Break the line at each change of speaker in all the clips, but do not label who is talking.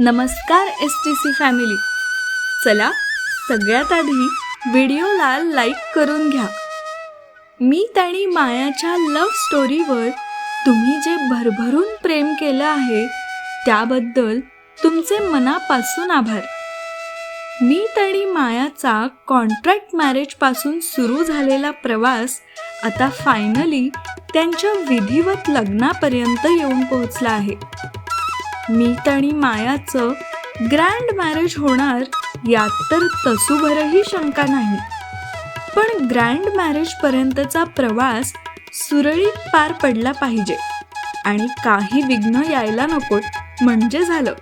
नमस्कार S T C family चला सगळ्यात आधी व्हिडिओला लाईक करून घ्या. मी आणि मायाच्या लव्ह स्टोरीवर तुम्ही जे भरभरून प्रेम केलं आहे त्याबद्दल तुमचे मनापासून आभार. मी आणि मायाचा कॉन्ट्रॅक्ट मॅरेजपासून सुरू झालेला प्रवास आता फायनली त्यांच्या विधिवत लग्नापर्यंत येऊन पोहोचला आहे. मीत आणि मायाचं ग्रँड मॅरेज होणार यात तर तसूभरही शंका नाही. पण ग्रँड मॅरेजपर्यंतचा प्रवास सुरळीत पार पडला पाहिजे आणि काही विघ्न यायला नकोत म्हणजे झालं.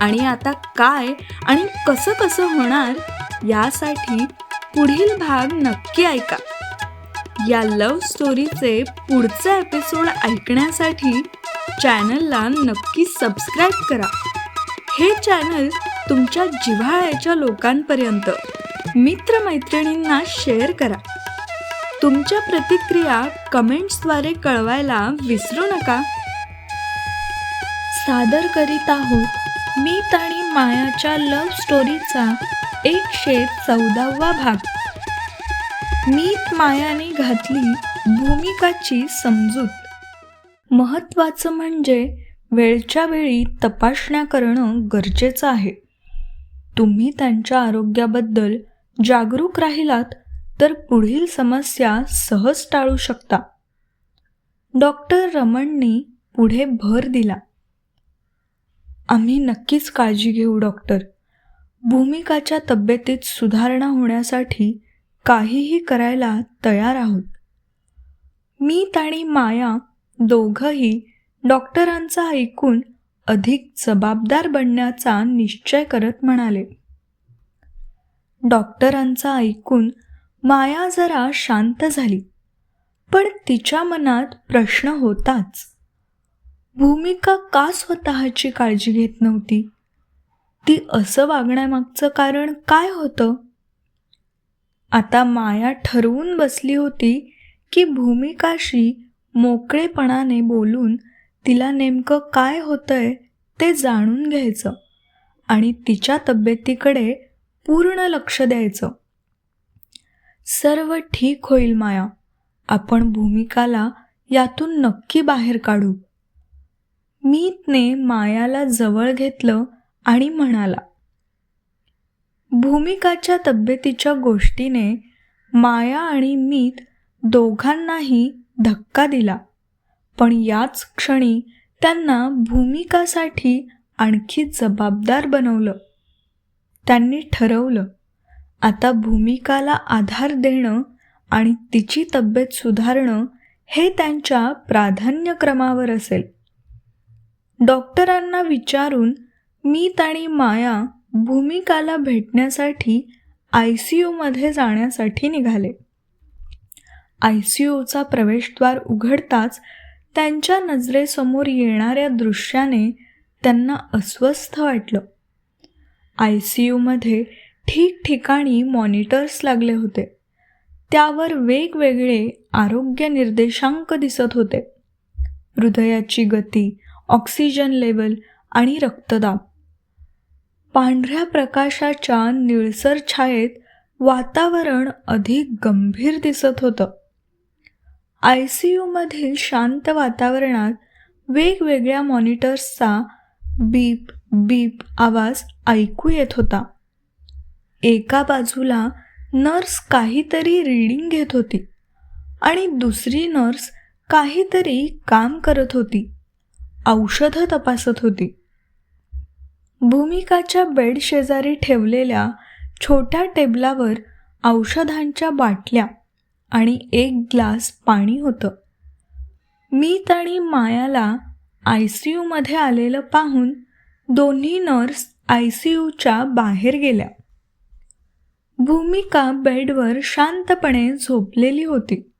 आणि आता काय आणि कसं कसं होणार यासाठी पुढील भाग नक्की ऐका. या लव्ह स्टोरीचे पुढचे एपिसोड ऐकण्यासाठी चॅनलला नक्की सबस्क्राईब करा. हे चॅनल तुमच्या जिव्हाळ्याच्या लोकांपर्यंत मित्रमैत्रिणींना शेअर करा. तुमच्या प्रतिक्रिया कमेंट्सद्वारे कळवायला विसरू नका. सादर करीत आहोत मी आणि मायाच्या लव्ह स्टोरीचा एकशे चौदावा भाग. मीत मायाने घातली भूमिकाची समजूत. महत्त्वाचं म्हणजे वेळच्या वेळी तपासण्या करणं गरजेचं आहे. तुम्ही त्यांच्या आरोग्याबद्दल जागरूक राहिलात तर पुढील समस्या सहज टाळू शकता. डॉक्टर रमणनी पुढे भर दिला. आम्ही नक्कीच काळजी घेऊ डॉक्टर. भूमिकाच्या तब्येतीत सुधारणा होण्यासाठी काहीही करायला तयार आहोत. मी आणि माया दोघंही डॉक्टरांचा ऐकून अधिक जबाबदार बनण्याचा निश्चय करत म्हणाले. डॉक्टरांचा ऐकून माया जरा शांत झाली पण तिच्या मनात प्रश्न होताच. भूमिका का स्वतःची काळजी घेत नव्हती? ती असं वागण्यामागचं कारण काय होतं? आता माया ठरवून बसली होती की भूमिकाशी मोकळेपणाने बोलून तिला नेमकं काय होतंय ते जाणून घ्यायचं आणि तिच्या तब्येतीकडे पूर्ण लक्ष द्यायचं. सर्व ठीक होईल माया. आपण भूमिकाला यातून नक्की बाहेर काढू. मीतने मायाला जवळ घेतलं आणि म्हणाला भूमिकाच्या तब्येतीच्या गोष्टीने माया आणि मीत दोघांनाही धक्का दिला. पण याच क्षणी त्यांना भूमिकासाठी आणखी जबाबदार बनवलं. त्यांनी ठरवलं आता भूमिकाला आधार देणं आणि तिची तब्येत सुधारणं हे त्यांच्या प्राधान्यक्रमावर असेल. डॉक्टरांना विचारून मीत आणि माया भूमिकाला भेटण्यासाठी आय सी यूमध्ये जाण्यासाठी निघाले. आय सी यूचा प्रवेशद्वार उघडताच त्यांच्या नजरेसमोर येणाऱ्या दृश्याने त्यांना अस्वस्थ वाटलं. आय सी यूमध्ये ठिकठिकाणी मॉनिटर्स लागले होते. त्यावर वेगवेगळे आरोग्य निर्देशांक दिसत होते. हृदयाची गती ऑक्सिजन लेवल आणि रक्तदाब. पांढऱ्या प्रकाशाच्या निळसर छायेत वातावरण अधिक गंभीर दिसत होतं. आय सी यूमधील शांत वातावरणात वेगवेगळ्या मॉनिटर्सचा बीप बीप आवाज ऐकू येत होता. एका बाजूला नर्स काहीतरी रीडिंग घेत होती आणि दुसरी नर्स काहीतरी काम करत होती औषधं तपासत होती. भूमिकाच्या बेड शेजारी ठेवलेल्या छोट्या टेबलावर औषधांच्या बाटल्या आणि एक ग्लास पाणी होतं. मी आणि मायाला आय सी यूमध्ये आलेलं पाहून दोन्ही नर्स आय सी यूच्या बाहेर गेल्या. भूमिका बेडवर शांतपणे झोपलेली होती.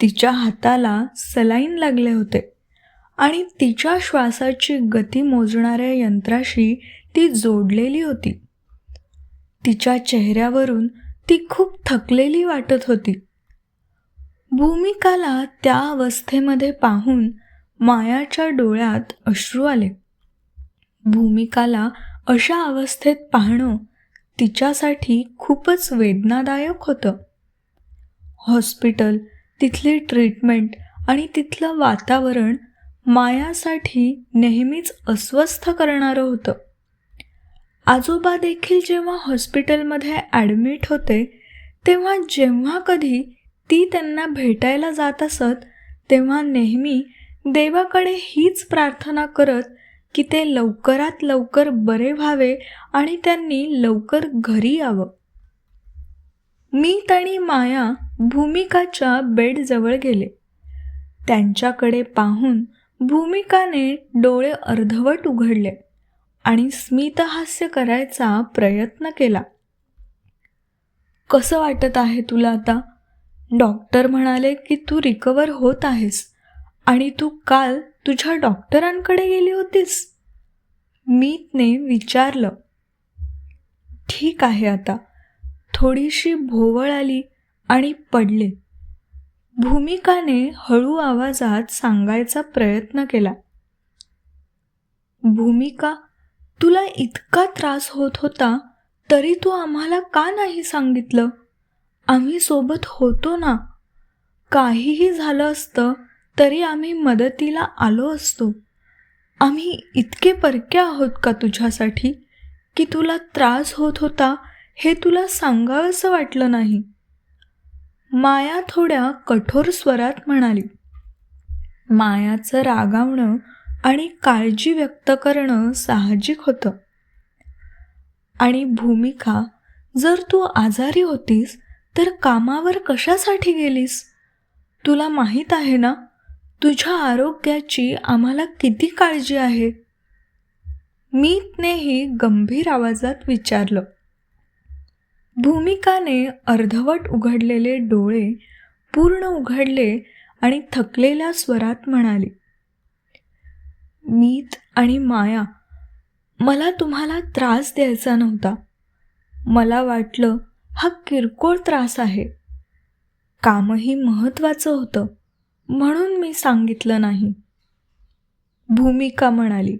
तिच्या हाताला सलाईन लागले होते आणि तिच्या श्वासाची गती मोजणाऱ्या यंत्राशी ती जोडलेली होती. तिच्या चेहऱ्यावरून ती खूप थकलेली वाटत होती. भूमिकाला त्या अवस्थेमध्ये पाहून मायाच्या डोळ्यात अश्रू आले. भूमिकाला अशा अवस्थेत पाहणं तिच्यासाठी खूपच वेदनादायक होतं. हॉस्पिटल तिथली ट्रीटमेंट आणि तिथलं वातावरण मायासाठी नेहमीच अस्वस्थ करणारं होतं. आजोबा देखील जेव्हा हॉस्पिटलमध्ये ॲडमिट होते तेव्हा जेव्हा कधी ती त्यांना भेटायला जात असत तेव्हा नेहमी देवाकडे हीच प्रार्थना करत की ते लवकरात लवकर बरे व्हावे आणि त्यांनी लवकर घरी यावं. मी आणि माया भूमिकाच्या बेडजवळ गेले. त्यांच्याकडे पाहून भूमिकाने डोळे अर्धवट उघडले आणि स्मितहास्य करायचा प्रयत्न केला. कसं वाटत आहे तुला आता? डॉक्टर म्हणाले की तू रिकवर होत आहेस आणि तू काल तुझ्या डॉक्टरांकडे गेली होतीस. मीतने विचारलं ठीक आहे आता. थोडीशी भोवळ आली आणि पडले. भूमिकाने हळू आवाजात सांगायचा प्रयत्न केला. भूमिका तुला इतका त्रास होत होता तरी तू आम्हाला का नाही सांगितलं? आम्ही सोबत होतो ना. काहीही झालं असतं तरी आम्ही मदतीला आलो असतो. आम्ही इतके परके आहोत का तुझ्यासाठी की तुला त्रास होत होता हे तुला सांगावंसं वाटलं नाही? माया थोड्या कठोर स्वरात म्हणाली मायाचं रागावणं आणि काळजी व्यक्त करणं साहजिक होतं. आणि भूमिका जर तू आजारी होतीस तर कामावर कशासाठी गेलीस? तुला माहीत आहे ना तुझ्या आरोग्याची आम्हाला किती काळजी आहे? मीतनेही गंभीर आवाजात विचारलं. भूमिकाने अर्धवट उघडलेले डोळे पूर्ण उघडले आणि थकलेल्या स्वरात म्हणाली मीत आणि माया मला तुम्हाला त्रास द्यायचा नव्हता. मला वाटलं हा किरकोळ त्रास आहे. कामही महत्त्वाचं होतं म्हणून मी सांगितलं नाही. भूमिका म्हणाली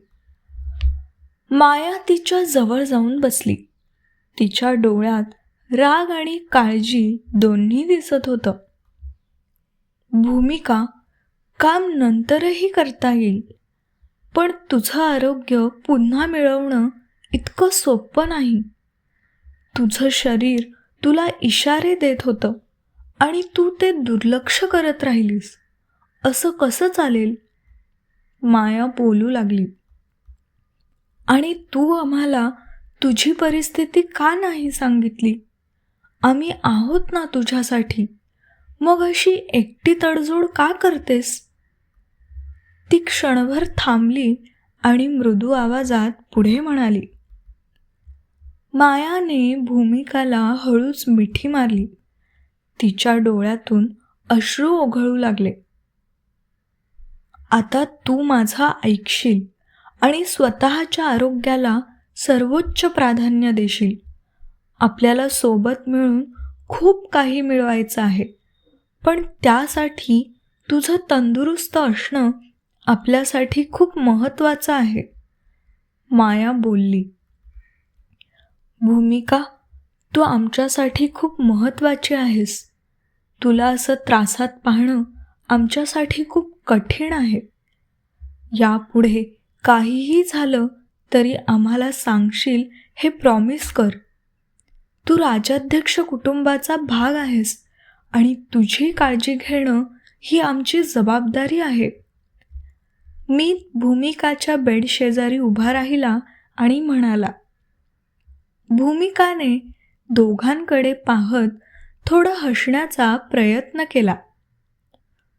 माया तिच्या जवळ जाऊन बसली. तिच्या डोळ्यात राग आणि काळजी दोन्ही दिसत होतं. भूमिका काम नंतरही करता येईल पण तुझं आरोग्य पुन्हा मिळवणं इतकं सोपं नाही. तुझं शरीर तुला इशारे देत होतं आणि तू ते दुर्लक्ष करत राहिलीस. असं कसं चालेल? माया बोलू लागली. आणि तू आम्हाला तुझी परिस्थिती का नाही सांगितली? आम्ही आहोत ना तुझ्यासाठी. मग अशी एकटी तडजोड का करतेस? ती क्षणभर थांबली आणि मृदू आवाजात पुढे म्हणाली. मायाने भूमिकाला हळूच मिठी मारली. तिच्या डोळ्यातून अश्रू ओघळू लागले. आता तू माझा ऐकशील आणि स्वतःच्या आरोग्याला सर्वोच्च प्राधान्य देशील. आपल्याला सोबत मिळून खूप काही मिळवायचं आहे. पण त्यासाठी तुझं तंदुरुस्त असणं आपल्यासाठी खूप महत्त्वाचं आहे. माया बोलली. भूमिका तू आमच्यासाठी खूप महत्त्वाची आहेस. तुला असं त्रासात पाहणं आमच्यासाठी खूप कठीण आहे. यापुढे काहीही झालं तरी आम्हाला सांगशील हे प्रॉमिस कर. तू राजाध्यक्ष कुटुंबाचा भाग आहेस आणि तुझी काळजी घेणं ही आमची जबाबदारी आहे. मी भूमिकाच्या बेडशेजारी उभा राहिला आणि म्हणाला भूमिकाने दोघांकडे पाहत थोडं हसण्याचा प्रयत्न केला.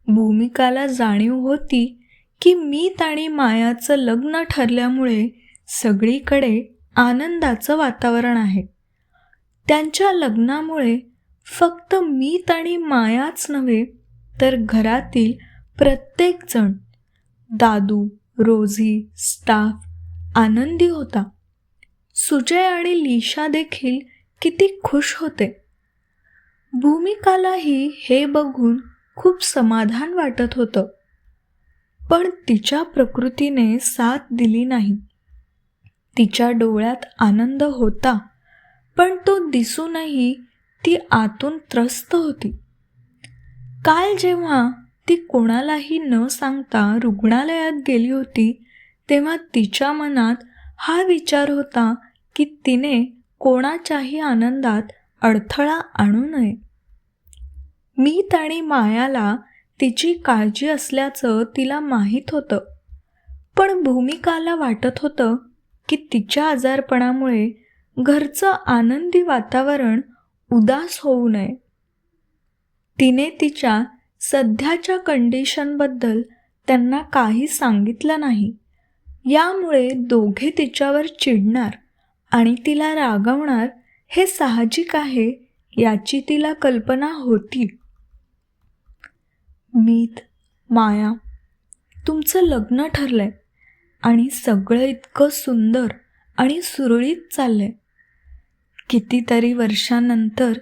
भूमिकाला जाणीव होती की मीत आणि मायाचं लग्न ठरल्यामुळे सगळीकडे आनंदाचं वातावरण आहे. त्यांच्या लग्नामुळे फक्त मीत आणि मायाच नव्हे तर घरातील प्रत्येकजण दादू रोझी स्टाफ आनंदी होता. सुजय आणि लिशा देखील किती खुश होते. भूमिकालाही हे बघून खूप समाधान वाटत होतं. पण तिच्या प्रकृतीने साथ दिली नाही. तिच्या डोळ्यात आनंद होता पण तो दिसूनही ती आतून त्रस्त होती. काल जेव्हा ती कोणालाही न सांगता रुग्णालयात गेली होती तेव्हा तिच्या मनात हा विचार होता की तिने कोणाच्याही आनंदात अडथळा आणू नये. मीत आणि मायाला तिची काळजी असल्याचं तिला माहीत होतं. पण भूमिकाला वाटत होतं की तिच्या आजारपणामुळे घरचं आनंदी वातावरण उदास होऊ नये. तिने तिच्या सध्याच्या कंडिशनबद्दल त्यांना काही सांगितलं नाही. यामुळे दोघे तिच्यावर चिडणार. आणि तिला रागवणार हे साहजिक आहे याची तिला कल्पना होती. मीत माया तुमचं लग्न ठरलंय आणि सगळं इतकं सुंदर आणि सुरळीत चाललंय. कितीतरी वर्षानंतर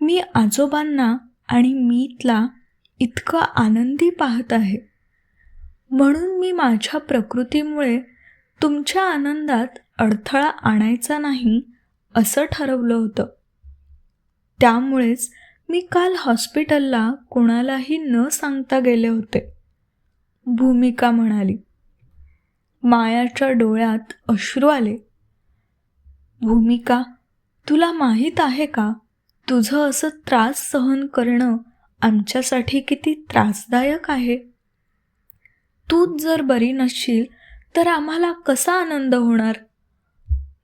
मी आजोबांना आणि मीतला इतकं आनंदी पाहत आहे. म्हणून मी माझ्या प्रकृतीमुळे तुमच्या आनंदात अडथळा आणायचा नाही असं ठरवलं होतं. त्यामुळेच मी काल हॉस्पिटलला कोणालाही न सांगता गेले होते. भूमिका म्हणाली मायाच्या डोळ्यात अश्रू आले. भूमिका तुला माहीत आहे का? तुझं असं त्रास सहन करणं आमच्यासाठी किती त्रासदायक आहे. तूच जर बरी नसशील तर आम्हाला कसा आनंद होणार?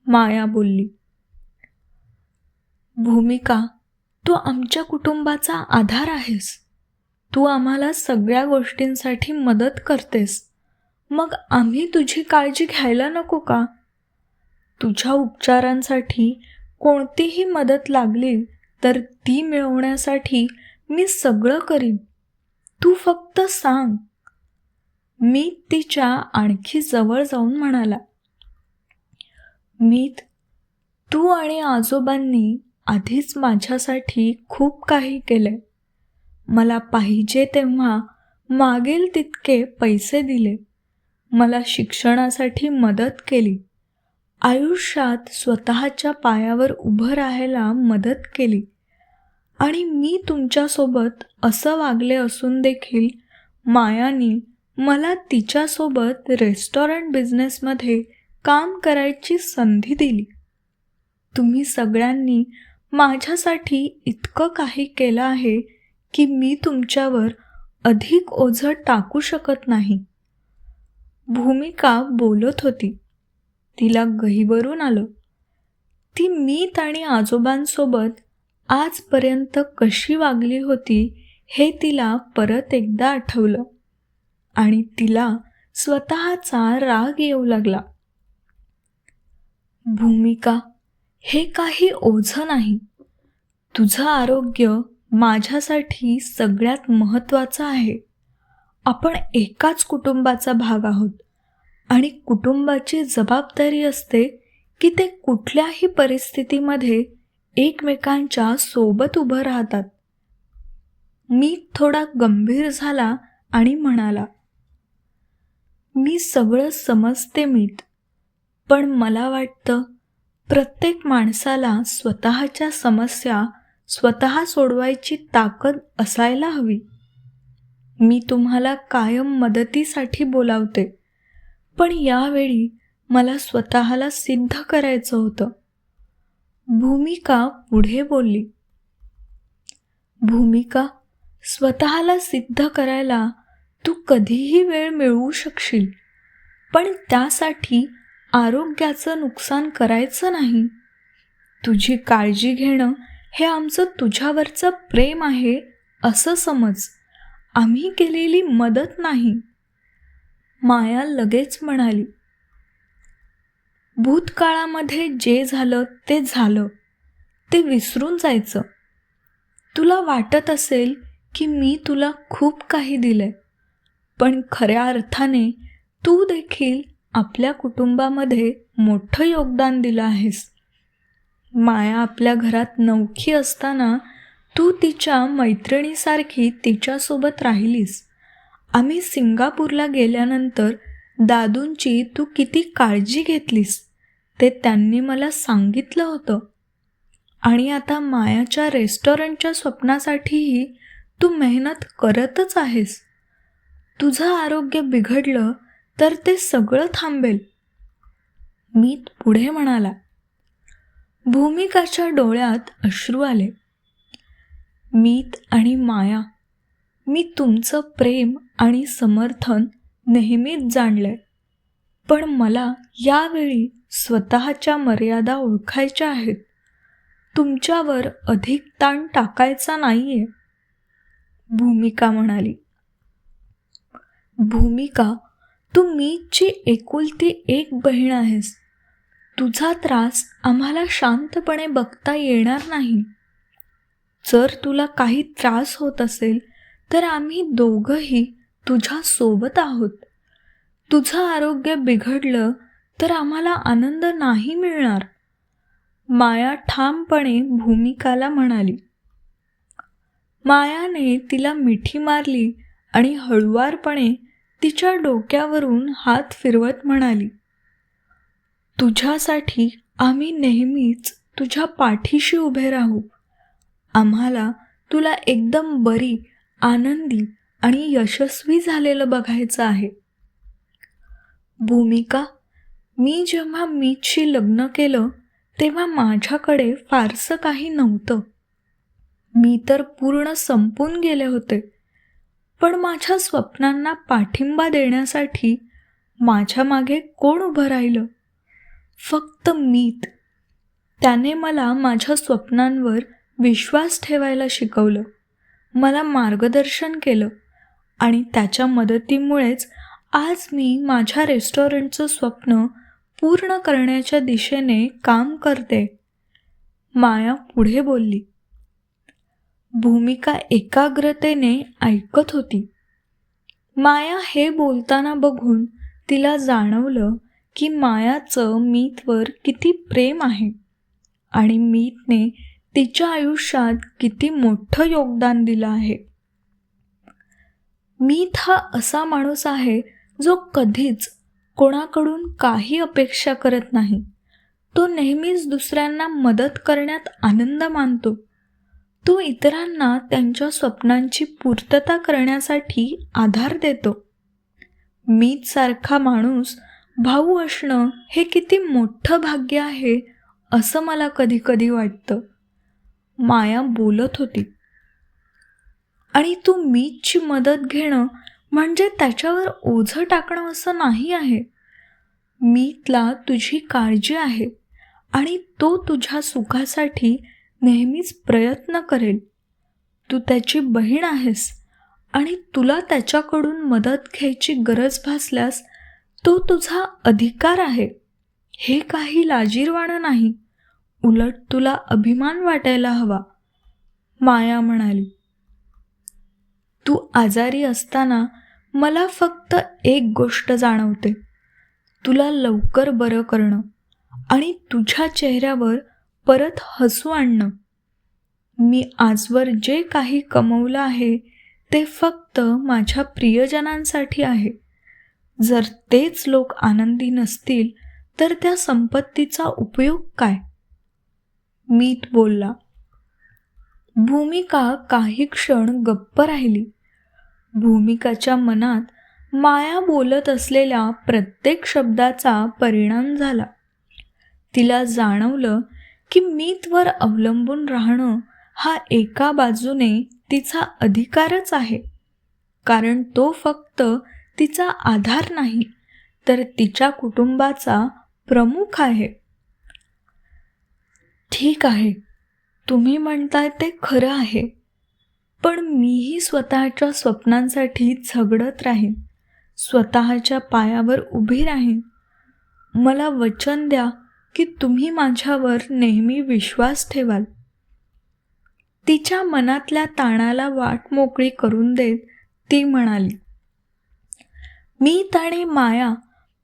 माया बोलली. भूमिका तू आमच्या कुटुंबाचा आधार आहेस. तू आम्हाला सगळ्या गोष्टींसाठी मदत करतेस. मग आम्ही तुझी काळजी घ्यायला नको का? तुझ्या उपचारांसाठी कोणतीही मदत लागली तर ती मिळवण्यासाठी मी सगळं करीन. तू फक्त सांग. मी तिच्या आणखी जवळ जाऊन म्हणाला. मीत तू आणि आजोबांनी आधीच माझ्यासाठी खूप काही केले मला पाहिजे तेव्हा मागेल तितके पैसे दिले. मला शिक्षणासाठी मदत केली. आयुष्यात स्वतःच्या पायावर उभं राहायला मदत केली. आणि मी तुमच्यासोबत असं वागले असून देखील मायानी मला तिच्यासोबत रेस्टॉरंट बिझनेसमध्ये काम करायची संधी दिली. तुम्ही सगळ्यांनी माझ्यासाठी इतकं काही केलं आहे की मी तुमच्यावर अधिक ओझं टाकू शकत नाही. भूमिका बोलत होती. तिला गहीवरून आलं. ती मीत आणि आजोबांसोबत आजपर्यंत कशी वागली होती हे तिला परत एकदा आठवलं आणि तिला स्वतःचा राग येऊ लागला. भूमिका हे काही ओझं नाही. तुझं आरोग्य माझ्यासाठी सगळ्यात महत्त्वाचं आहे. आपण एकाच कुटुंबाचा भाग आहोत आणि कुटुंबाची जबाबदारी असते की ते कुठल्याही परिस्थितीमध्ये एकमेकांच्या सोबत उभं राहतात. मी थोडा गंभीर झाला आणि म्हणाला मी सगळं समजते मीत. पण मला वाटतं प्रत्येक माणसाला स्वतःच्या समस्या स्वतः सोडवायची ताकद असायला हवी. मी तुम्हाला कायम मदतीसाठी बोलावते पण यावेळी मला स्वतःला सिद्ध करायचं होतं. भूमिका पुढे बोलली. भूमिका स्वतःला सिद्ध करायला तू कधीही वेळ मिळवू शकशील पण त्यासाठी आरोग्याचं नुकसान करायचं नाही. तुझी काळजी घेणं हे आमचं तुझ्यावरचं प्रेम आहे असं समज. आम्ही केलेली मदत नाही. माया लगेच म्हणाली भूतकाळामध्ये जे झालं ते झालं. ते विसरून जायचं. तुला वाटत असेल की मी तुला खूप काही दिलंय पण खऱ्या अर्थाने तू देखील आपल्या कुटुंबामध्ये मोठं योगदान दिलं आहेस. माया आपल्या घरात नवखी असताना तू तिच्या मैत्रिणीसारखी तिच्यासोबत राहिलीस. आम्ही सिंगापूरला गेल्यानंतर दादूंची तू किती काळजी घेतलीस ते त्यांनी मला सांगितलं होतं. आणि आता मायाच्या रेस्टॉरंटच्या स्वप्नासाठीही तू मेहनत करतच आहेस. तुझं आरोग्य बिघडलं तर ते सगळं थांबेल. मी पुढे म्हणाला भूमिकाच्या डोळ्यात अश्रू आले. मीत आणि माया मी तुमचं प्रेम आणि समर्थन नेहमीच जाणलंय. पण मला यावेळी स्वतःच्या मर्यादा ओळखायच्या आहेत. तुमच्यावर अधिक ताण टाकायचा नाहीये. भूमिका म्हणाली भूमिका तू मीची एकुलती एक बहीण आहेस. तुझा त्रास आम्हाला शांतपणे बघता येणार नाही. जर तुला काही त्रास होत असेल तर आम्ही दोघंही तुझ्यासोबत आहोत. तुझं आरोग्य बिघडलं तर आम्हाला आनंद नाही मिळणार. माया ठामपणे भूमिकाला म्हणाली. मायाने तिला मिठी मारली आणि हळुवारपणे तिच्या डोक्यावरून हात फिरवत म्हणाली तुझ्यासाठी आम्ही नेहमीच तुझ्या पाठीशी उभे राहू. आम्हाला तुला एकदम बरी आनंदी आणि यशस्वी झालेलं बघायचं आहे. भूमिका मी जेव्हा मीतशी लग्न केलं तेव्हा माझ्याकडे फारसं काही नव्हतं. मी तर पूर्ण संपून गेले होते. पण माझ्या स्वप्नांना पाठिंबा देण्यासाठी माझ्या मागे कोण उभं राहिलं? फक्त मीत त्याने मला माझ्या स्वप्नांवर विश्वास ठेवायला शिकवलं. मला मार्गदर्शन केलं आणि त्याच्या मदतीमुळेच आज मी माझ्या रेस्टॉरंटचं स्वप्न पूर्ण करण्याच्या दिशेने काम करते. माया पुढे बोलली. भूमिका एकाग्रतेने ऐकत होती. माया हे बोलताना बघून तिला जाणवलं की मायाचं मीतवर किती प्रेम आहे आणि मीतने तिच्या आयुष्यात किती मोठं योगदान दिलं आहे. मीत हा असा माणूस आहे जो कधीच कोणाकडून काही अपेक्षा करत नाही. तो नेहमीच दुसऱ्यांना मदत करण्यात आनंद मानतो. तो इतरांना त्यांच्या स्वप्नांची पूर्तता करण्यासाठी आधार देतो. मीच सारखा माणूस भाऊ असणं हे किती मोठं भाग्य आहे असं मला कधी कधी वाटतं. माया बोलत होती. आणि तू मीतची मदत घेणं म्हणजे त्याच्यावर ओझं टाकणं असं नाही आहे. मीतला तुझी काळजी आहे आणि तो तुझ्या सुखासाठी नेहमीच प्रयत्न करेल. तू त्याची बहीण आहेस आणि तुला त्याच्याकडून मदत घ्यायची गरज भासल्यास तो तुझा अधिकार आहे. हे काही लाजीरवाणं नाही. उलट तुला अभिमान वाटायला हवा. माया म्हणाली. तू आजारी असताना मला फक्त एक गोष्ट जाणवते. तुला लवकर बरं करणं आणि तुझ्या चेहऱ्यावर परत हसू आणणं. मी आजवर जे काही कमवलं आहे ते फक्त माझ्या प्रियजनांसाठी आहे. जर तेच लोक आनंदी नसतील तर त्या संपत्तीचा उपयोग काय? मीत बोलला भूमिका काही क्षण गप्प राहिली. भूमिकाच्या मनात माया बोलत असलेल्या प्रत्येक शब्दाचा परिणाम झाला. तिला जाणवलं की मीतवर अवलंबून राहणं हा एका बाजूने तिचा अधिकारच आहे. कारण तो फक्त तिचा आधार नाही तर तिच्या कुटुंबाचा प्रमुख आहे. ठीक आहे तुम्ही म्हणताय ते खरं आहे पण मीही स्वतःच्या स्वप्नांसाठी झगडत राहीन स्वतःच्या पायावर उभी राहीन. मला वचन द्या की तुम्ही माझ्यावर नेहमी विश्वास ठेवाल. तिच्या मनातल्या ताणाला वाट मोकळी करून देत ती म्हणाली मी आणि माया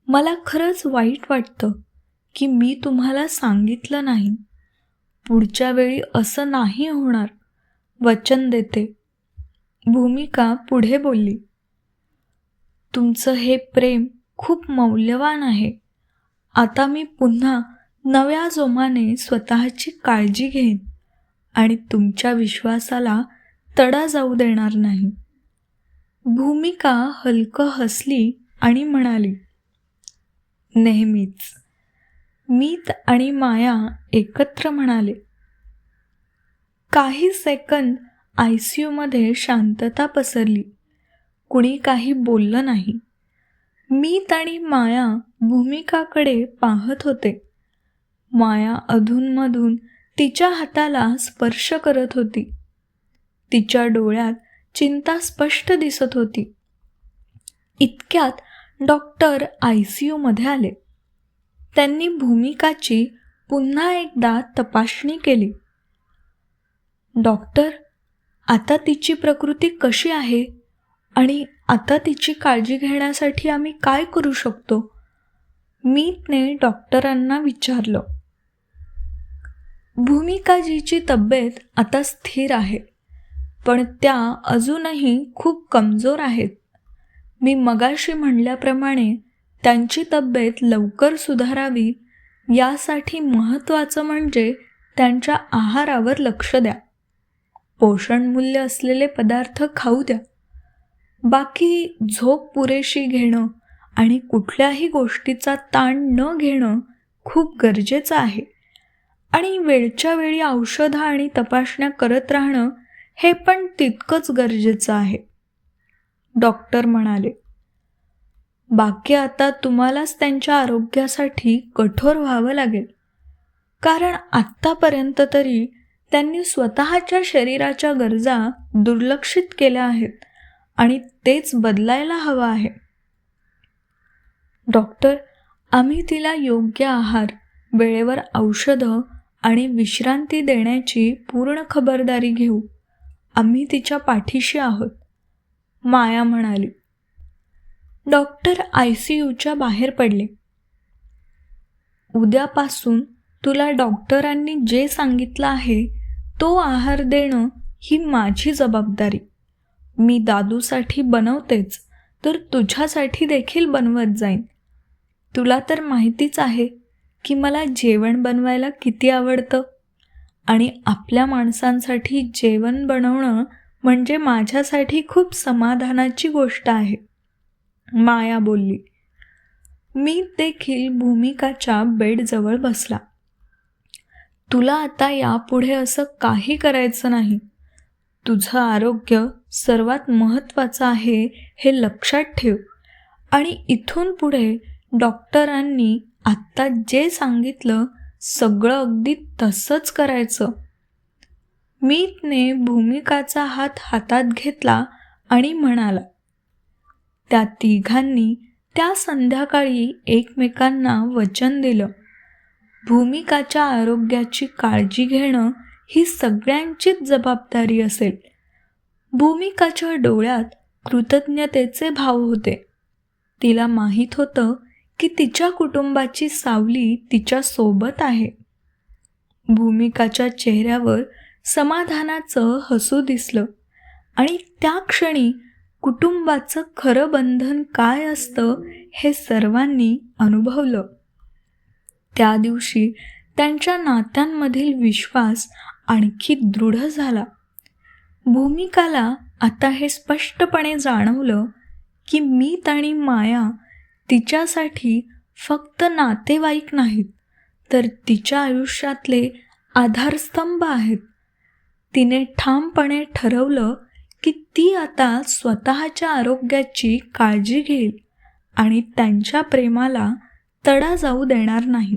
मला खरंच वाईट वाटतं की मी तुम्हाला सांगितलं नाही. पुढच्या वेळी असं नाही होणार. वचन देते. भूमिका पुढे बोलली तुमचं हे प्रेम खूप मौल्यवान आहे. आता मी पुन्हा नव्या जोमाने स्वतःची काळजी घेईन आणि तुमच्या विश्वासाला तडा जाऊ देणार नाही. भूमिका हलकं हसली आणि म्हणाली नेहमीच. मीत आणि माया एकत्र म्हणाले. काही सेकंद आय सी यूमध्ये शांतता पसरली. कुणी काही बोललं नाही. मीत आणि माया भूमिकाकडे पाहत होते. माया अधूनमधून तिच्या हाताला स्पर्श करत होती. तिच्या डोळ्यात चिंता स्पष्ट दिसत होती. इतक्यात डॉक्टर आय सी यूमध्ये आले. त्यांनी भूमिकाची पुन्हा एकदा तपासणी केली. डॉक्टर आता तिची प्रकृती कशी आहे? आणि आता तिची काळजी घेण्यासाठी आम्ही काय करू शकतो? मीतने डॉक्टरांना विचारलं. भूमिकाजीची तब्येत आता स्थिर आहे पण त्या अजूनही खूप कमजोर आहेत. मी मगाशी म्हणल्याप्रमाणे त्यांची तब्येत लवकर सुधारावी यासाठी महत्त्वाचं म्हणजे त्यांच्या आहारावर लक्ष द्या. पोषणमूल्य असलेले पदार्थ खाऊ द्या. बाकी झोप पुरेशी घेणं आणि कुठल्याही गोष्टीचा ताण न घेणं खूप गरजेचं आहे. आणि वेळच्या वेळी औषधं आणि तपासण्या करत राहणं हे पण तितकंच गरजेचं आहे. डॉक्टर म्हणाले बाकी आता तुम्हालाच त्यांच्या आरोग्यासाठी कठोर व्हावं लागेल. कारण आत्तापर्यंत तरी त्यांनी स्वतःच्या शरीराच्या गरजा दुर्लक्षित केल्या आहेत आणि तेच बदलायला हवं आहे. डॉक्टर आम्ही तिला योग्य आहार वेळेवर औषधं आणि विश्रांती देण्याची पूर्ण खबरदारी घेऊ. आम्ही तिच्या पाठीशी आहोत माया म्हणाली. डॉक्टर आय सी यूच्या बाहेर पडले. उद्यापासून तुला डॉक्टरांनी जे सांगितलं आहे तो आहार देणं ही माझी जबाबदारी. मी दादूसाठी बनवतेच तर तुझ्यासाठी देखील बनवत जाईन. तुला तर माहितीच आहे की मला जेवण बनवायला किती आवडतं? आणि आपल्या माणसांसाठी जेवण बनवणं म्हणजे माझ्यासाठी खूप समाधानाची गोष्ट आहे. माया बोलली. मी देखील भूमिकाच्या बेडजवळ बसला. तुला आता यापुढे असं काही करायचं नाही. तुझं आरोग्य सर्वात महत्त्वाचं आहे हे लक्षात ठेव. आणि इथून पुढे डॉक्टरांनी आत्ता जे सांगितलं सगळं अगदी तसंच करायचं. मीतने भूमिकाचा हात हातात घेतला आणि म्हणाला त्या तिघांनी त्या संध्याकाळी एकमेकांना वचन दिलं. भूमिकाच्या आरोग्याची काळजी घेणं ही सगळ्यांचीच जबाबदारी असेल. भूमिकाच्या डोळ्यात कृतज्ञतेचे भाव होते. तिला माहीत होतं की तिच्या कुटुंबाची सावली तिच्या सोबत आहे. भूमिकाच्या चेहऱ्यावर समाधानाचं हसू दिसलं. आणि त्या क्षणी कुटुंबाचं खरं बंधन काय असतं हे सर्वांनी अनुभवलं. त्या दिवशी त्यांच्या नात्यांमधील विश्वास आणखी दृढ झाला. भूमिकाला आता हे स्पष्टपणे जाणवलं की मी आणि माया तिच्यासाठी फक्त नातेवाईक नाहीत तर तिच्या आयुष्यातले आधारस्तंभ आहेत. तिने ठामपणे ठरवलं की ती आता स्वतःच्या आरोग्याची काळजी घेईल आणि त्यांच्या प्रेमाला तडा जाऊ देणार नाही.